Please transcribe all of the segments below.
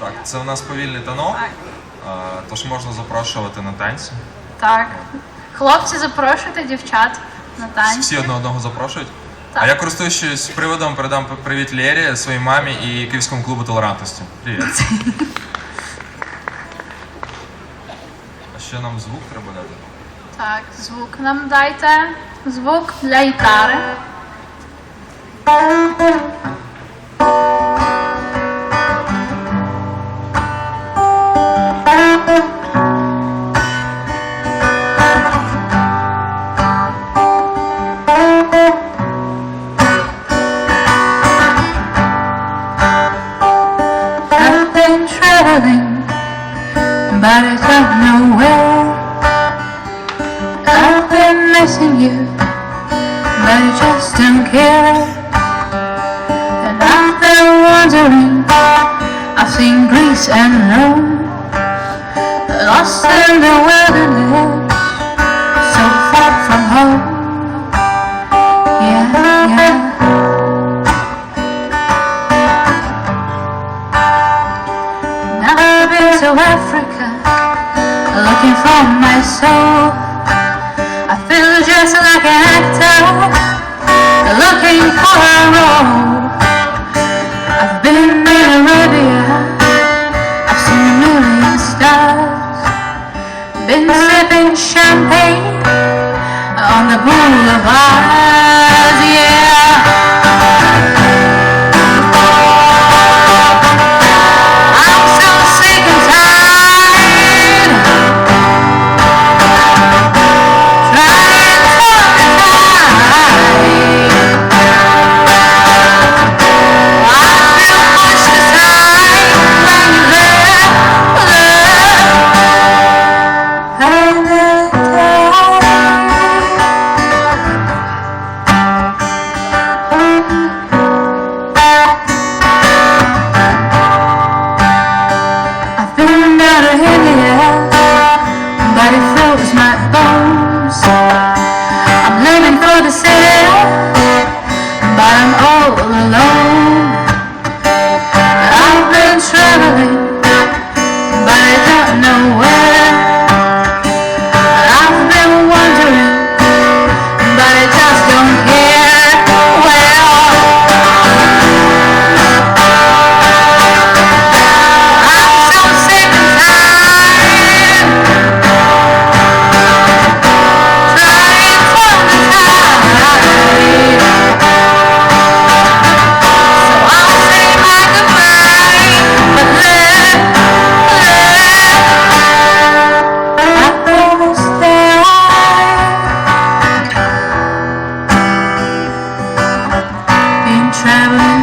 Так, це у нас повільний танок, Так. е, тож можна запрошувати на танці. Так. Хлопці, запрошуйте дівчат на танці. Всі одне одного запрошують. Так. А я користуючись приводом, передам привіт Лєрі, своїй мамі і Київському клубу толерантності. Привіт. А ще нам звук треба дати. Так, звук нам дайте. Звук для гітари. Been wondering, I've seen Greece and Rome, lost in the wilderness,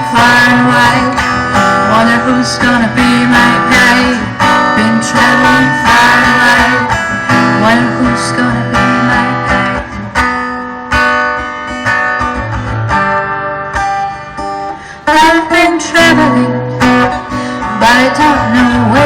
traveling far and wide. Wonder who's gonna be my guide. Been traveling far and wide. Wonder who's gonna be my guide. I've been traveling, but I don't know where.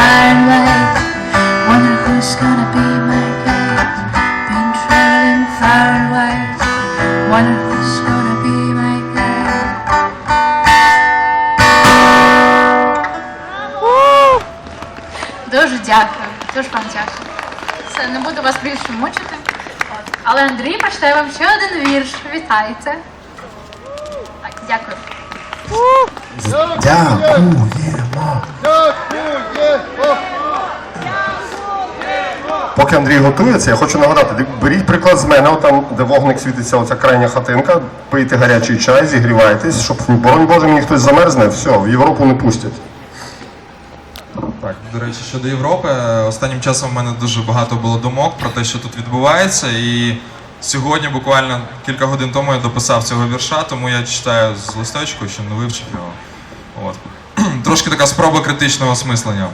Wide. Wonder who's gonna be my guide. Been traveling far and wide. Wonder who's gonna be my guide. Дуже дякую. Дуже вам дякую. Все, не буду вас більше мучити. Але Андрій прочитає вам ще один вірш. Вітайте. Так, дякую. Дякуємо. Поки Андрій готується, я хочу нагадати, беріть приклад з мене, там, де вогник світиться, оця крайня хатинка, пийте гарячий чай, зігрівайтесь, щоб, боронь Боже, мені хтось замерзне, все, в Європу не пустять. Так, до речі, щодо Європи, останнім часом в мене дуже багато було думок про те, що тут відбувається. І сьогодні, буквально кілька годин тому, я дописав цього вірша, тому я читаю з листочку, ще не вивчив його. От. Трошки така спроба критичного осмислення.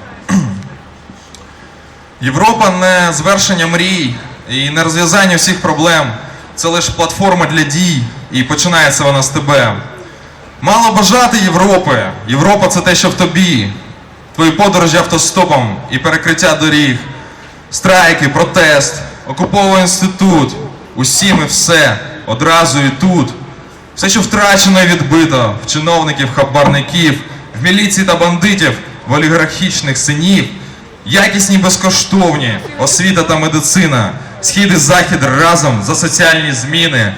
Європа не звершення мрій і не розв'язання всіх проблем. Це лише платформа для дій, і починається вона з тебе. Мало бажати Європи. Європа це те, що в тобі. Твої подорожі автостопом і перекриття доріг, страйки, протест, окупований інститут. Усім і все, одразу і тут. Все, що втрачено і відбито в чиновників, хабарників, в міліції та бандитів, в олігархічних синів, якісні безкоштовні, освіта та медицина, схід і захід разом за соціальні зміни.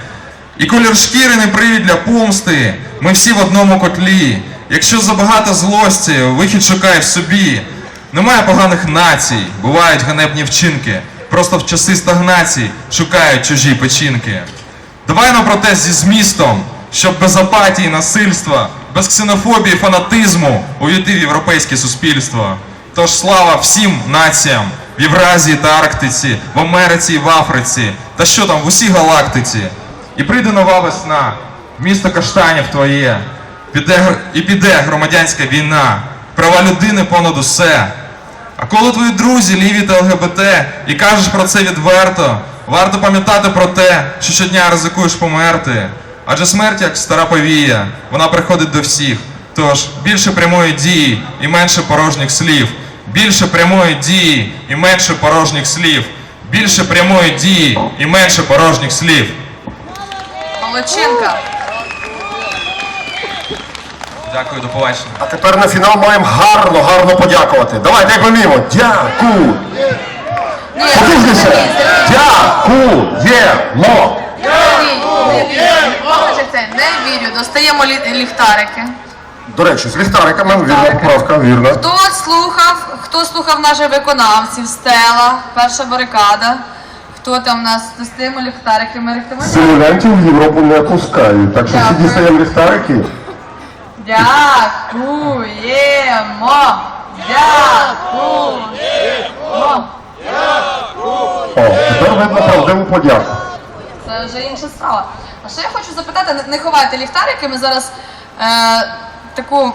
І колір шкіри не привід для помсти. Ми всі в одному котлі. Якщо забагато злості, вихід шукає в собі. Немає поганих націй, бувають ганебні вчинки. Просто в часи стагнації шукають чужі печінки. Давай на протест зі змістом, щоб без апатії, насильства, без ксенофобії, фанатизму увійти в європейське суспільство. Тож слава всім націям в Євразії та Арктиці, в Америці і в Африці, та що там в усій галактиці. І прийде нова весна, місто каштанів твоє, піде, і піде громадянська війна, права людини понад усе. А коли твої друзі ліві та ЛГБТ і кажеш про це відверто, варто пам'ятати про те, що щодня ризикуєш померти. Адже смерть як стара повія, вона приходить до всіх. Тож більше прямої дії і менше порожніх слів. Більше прямої дії і менше порожніх слів. Більше прямої дії і менше порожніх слів. Молодчинка. Дякую, до побачення. А тепер на фінал маємо гарно, гарно подякувати. Давайте як вміємо. Дякую. Ні, Потужніше. Дякуємо. не вірю. Не вірю. Достаємо лі- ліхтарики. До речі, з ліхтариками, вірна поправка, вірно. Хто слухав, хто слухав наших виконавців? Стела, перша барикада. Хто там у нас достаємо ліхтарики? Ми. Симулянтів в Європу не пускають, так що всі дістаємо ліхтарики. Дякуємо. Дякуємо. О, тепер видно правдиву подяку. Це вже інша справа. А ще я хочу запитати, не- не ховайте ліхтарики, ми зараз е, таку